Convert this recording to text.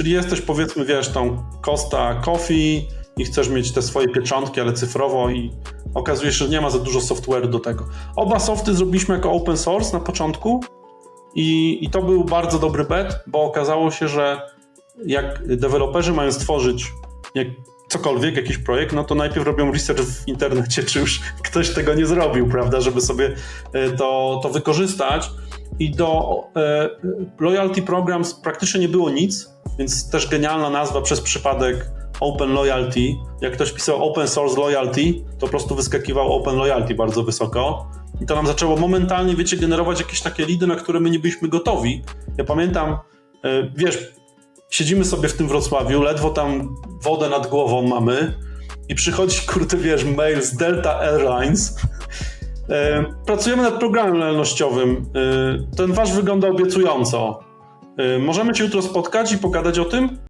Czyli jesteś powiedzmy, wiesz, tą Costa Coffee i chcesz mieć te swoje pieczątki, ale cyfrowo i okazuje się, że nie ma za dużo software'u do tego. Oba softy zrobiliśmy jako open source na początku i, i to był bardzo dobry bet, bo okazało się, że jak deweloperzy mają stworzyć jak cokolwiek, jakiś projekt, no to najpierw robią research w internecie, czy już ktoś tego nie zrobił, prawda, żeby sobie e, to, to wykorzystać. I do e, Loyalty Programs praktycznie nie było nic, więc też genialna nazwa przez przypadek Open Loyalty. Jak ktoś pisał Open Source Loyalty, to po prostu wyskakiwał Open Loyalty bardzo wysoko. I to nam zaczęło momentalnie, wiecie, generować jakieś takie lidy, na które my nie byliśmy gotowi. Ja pamiętam, e, wiesz, siedzimy sobie w tym Wrocławiu, ledwo tam wodę nad głową mamy i przychodzi, kurde, wiesz, mail z Delta Airlines. E, Pracujemy nad programem lojalnościowym. E, Ten wasz wygląda obiecująco. E, Możemy się jutro spotkać i pogadać o tym?